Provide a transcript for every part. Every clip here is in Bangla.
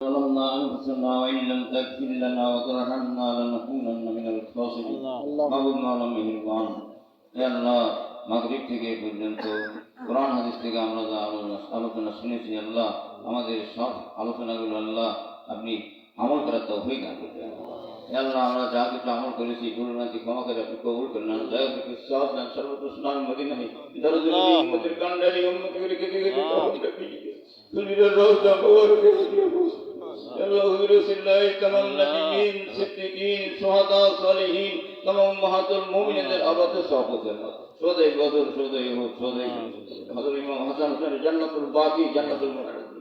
ظلمنا أنفسنا وإن لم تغفر لنا وترحمنا لنكونن من الخاسرين মাহবুব মাওলানা মেহেরবান হে আল্লাহ মাগরিব থেকে এ পর্যন্ত কোরআন হাদিস থেকে আমরা যা আলোচনা আলোচনা শুনেছি আল্লাহ আমাদের সব আলোচনাগুলো আল্লাহ আপনি আমল করার তৌফিক দান করবেন হে আল্লাহ আমরা যা কিছু আমল করেছি গুরুনাথি ক্ষমা করে আপনি কবুল করেন না দয়া করে বিশ্বাস দেন সর্বতোষ্ণার মদিনাহি দরজুল উম্মতির কান্ডারি উম্মতির কেটে কেটে تنير الروضة مبارك يلا حضور الله تمام نبيين صديقين شهداء صالحين تمام أمهات المؤمنين الأبد صحبة شهداء بدر شهداء يهود شهداء حضور إمام حسن حسن جنة الباقي جنة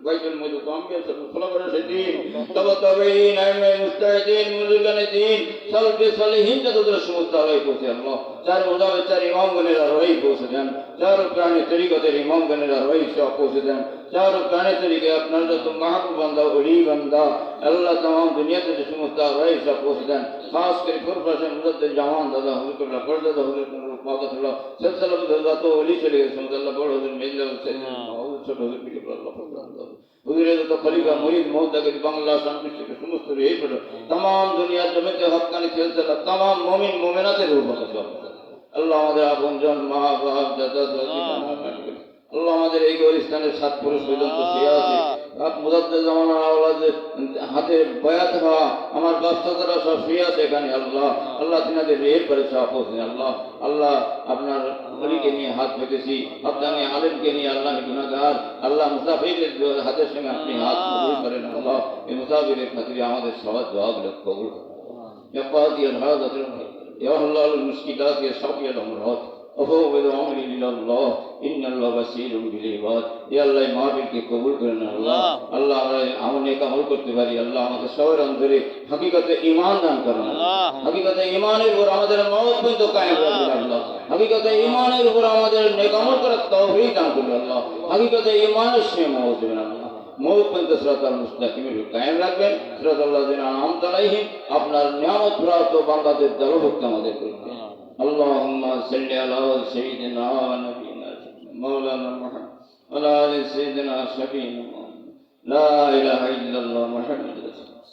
بيت المجد أنبياء الخلفاء الراشدين تبع تابعين أئمة مجتهدين مزلقين سلف صالحين যতদূর সমস্ত আলাই পৌঁছে আল্লাহ চার মোজাবে চার ইমাম গণেরা রই পৌঁছে দেন চার প্রাণী তরিকতের ইমাম গণেরা রই সব পৌঁছে দেন চার প্রাণী তরিকে আপনার যত মাহবুব বান্দা অলি বান্দা আল্লাহ তাম দুনিয়াতে যে সমস্ত রই সব পৌঁছে দেন খাস করে ফুরফাসেন মুজাদ্দিদ জামান দাদা হুজুর কবলা পর্দাদা হুজুর কবলা পাকাতুল্লাহ সিলসিলা যত অলি চলে গেছে আল্লাহ বড় হুজুর মেজলা হুসেন ছোট হুজুরের যত খলিফা মরিদ মহদাকে বাংলা সংশ্লিষ্ট সমস্ত এই পড়ো। তাম দুনিয়ার জমিতে হকানি সিলসিলা তাম মুমিন, মুমিনাতের রূপ আল্লাহ আমাদের আপনজন মা বাপ আমাদের এই গরিস্তানের সাত পুরুষ পর্যন্ত শুয়ে আছে মুজাদ্দের জামানার আওলাদের হাতে বয়াত হওয়া আমার বাস্তবতারা সব শুয়ে আছে এখানে আল্লাহ আল্লাহ তিনাদের রেহের করে সব পৌঁছে আল্লাহ আল্লাহ আপনার গরিকে নিয়ে হাত পেতেছি আপনাকে আলেমকে নিয়ে আল্লাহ গুণাগার আল্লাহ মুসাফিরের হাতের সঙ্গে আপনি হাত কবুল করেন আল্লাহ এই মুসাফিরের খাতিরে আমাদের সহজ জবাব কবুল করেন يقاضي الحاجة يا الله المشكلات يا شافي الأمراض ইমানের উপর আমাদের নেকামল মৌত কায়েম আপনার নিয়ামত প্রাপ্ত বাংলাদেশ দলভুক্ত আমাদের করবেন اللهم صل على سيدنا ونبينا مولانا محمد وعلى ال سيدنا شفينا محمد لا اله الا الله محمد رسول الله